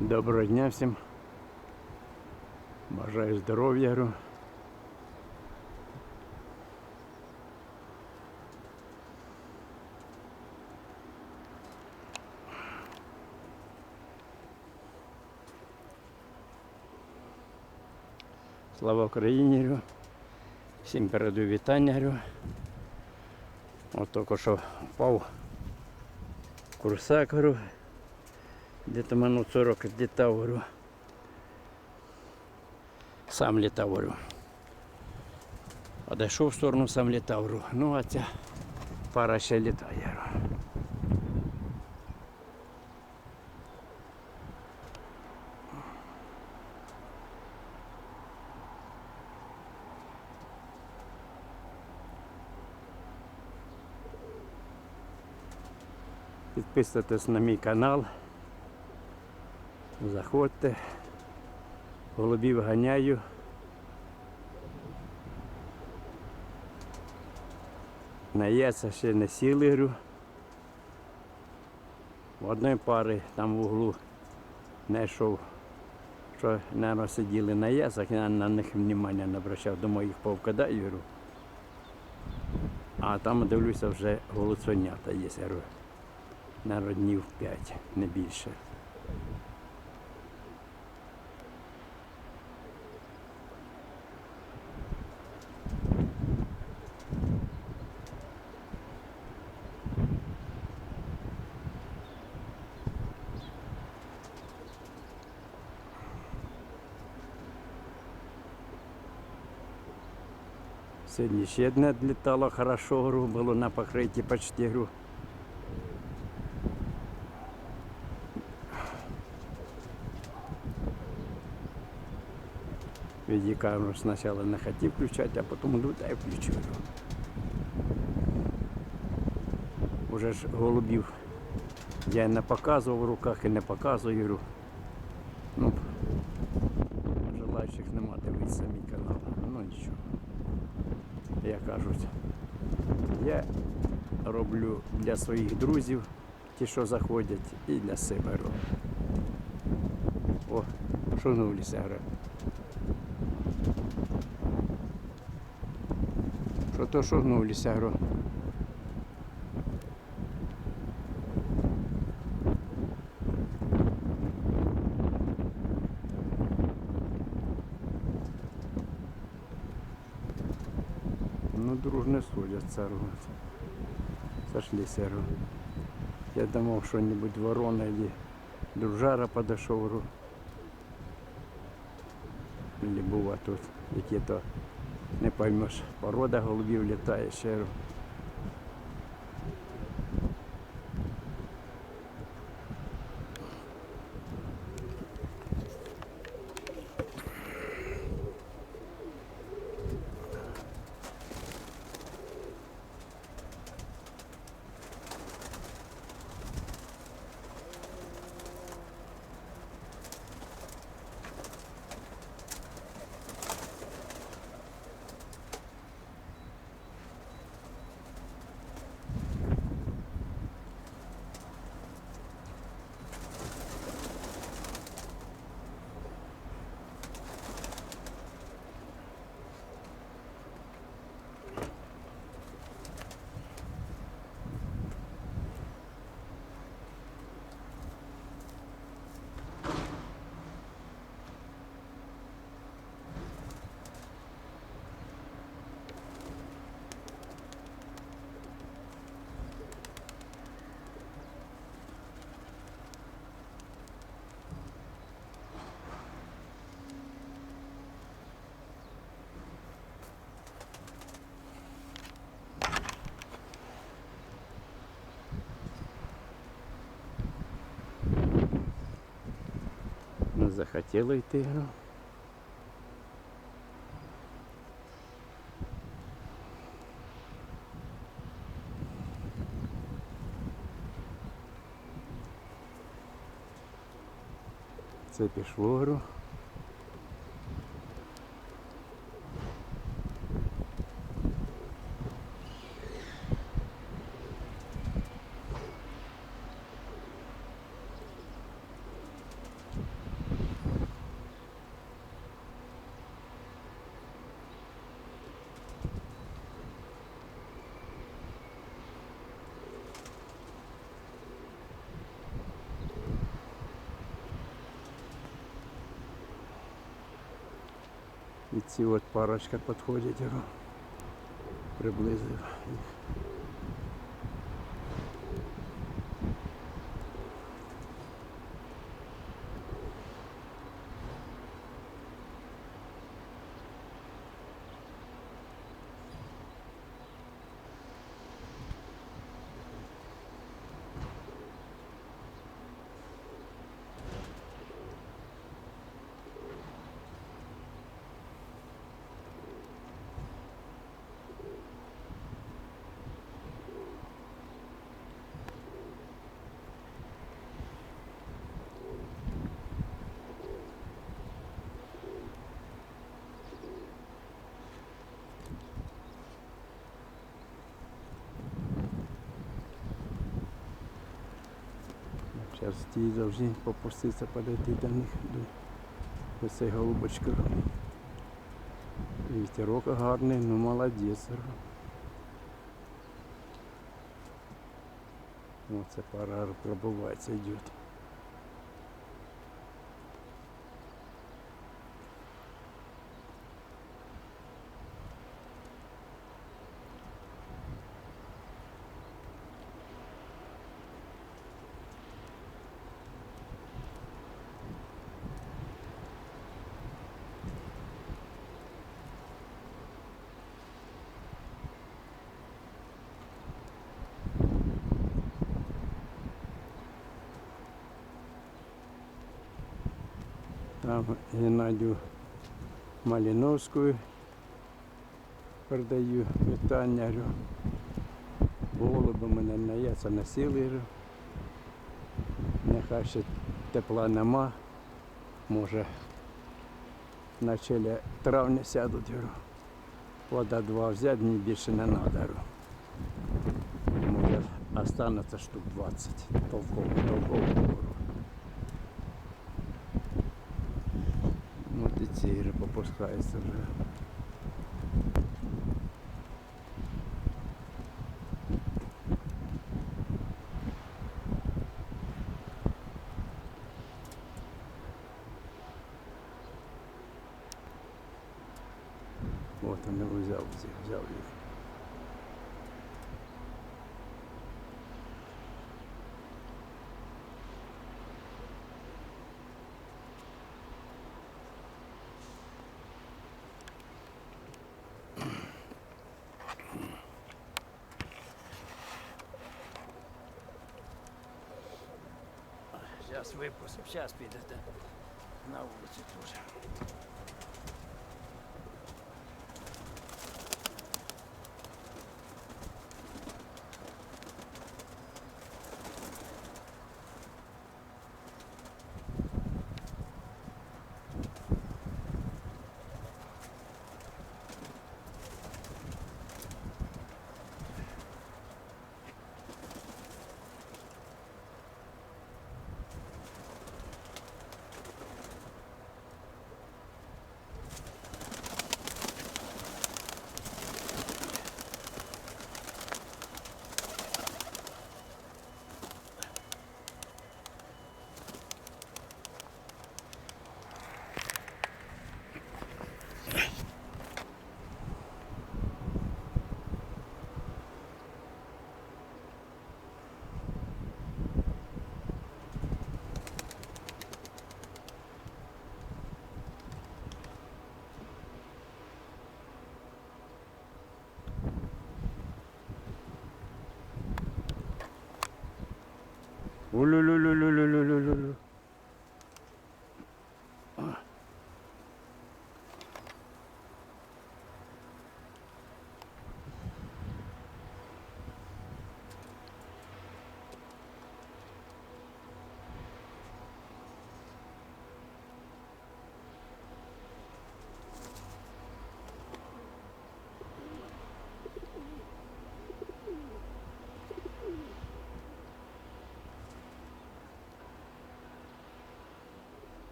Доброго дня всім. Бажаю здоров'я. говорю. Слава Україні! говорю. Всім передаю вітання. От тільки що впав курсак, говорю. Где-то минут 40 летал, говорю. Сам летав, говорю. Подійшов в сторону, сам літав, говорю. Ну, а ця пара ще літає. Підписуйтесь на мій канал. Заходьте. Голубів ганяю. На яйця ще не сіли. В одної пари там в углу знайшов, що, мабуть, сиділи на яйцях, я на них внимання не обращав, думаю, їх повкидаю, говорю. А там дивлюся, вже голуцонята є, говорю. На днів 5, не більше. Сьогодні ще одне літало хорошо, гру, було на покритті почти гру. Відікамеру спочатку не хотів включати, а потім ну дай включу. Уже ж голубів я не показував в руках і не показую. Говорю. Ну, желаючих нема дивитися мій канал. Ну нічого. Як кажуть, я роблю для своїх друзів, ті, що заходять, і для себе роблю. О, шунулися гра. Що то шугнулися гро. Ну, дружно судят. Сошли серу. Я думав, що небудь ворона или дружара подошел. Или бува тут які-то, не поймеш, порода голубів літає ще. Говорю. Не захотіло йти. говорю. Це пішло, ці от парочка підходять його. Приблизив їх. Зараз ті повинні попуститися подойти до них, до, голубочки. І Вітерок гарний, ну молодець. Оце пора пробувається йде. Там Геннадію Маліновську передаю говорю. Голуби мене на сили. говорю. Нехай ще тепла нема. Може в началі травня сядуть. Вода два взяти, мені більше не треба. Може останеться штук 20 толково, толково. Говорю. От і ці вже. От вони взяв взяв їх. Зараз випустив, зараз підете на улице теж. Ululululululul.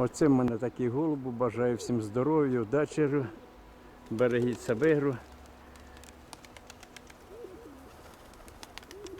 Оце в мене такий голубу. Бажаю всім здоров'я, удачі. Берегіть себе.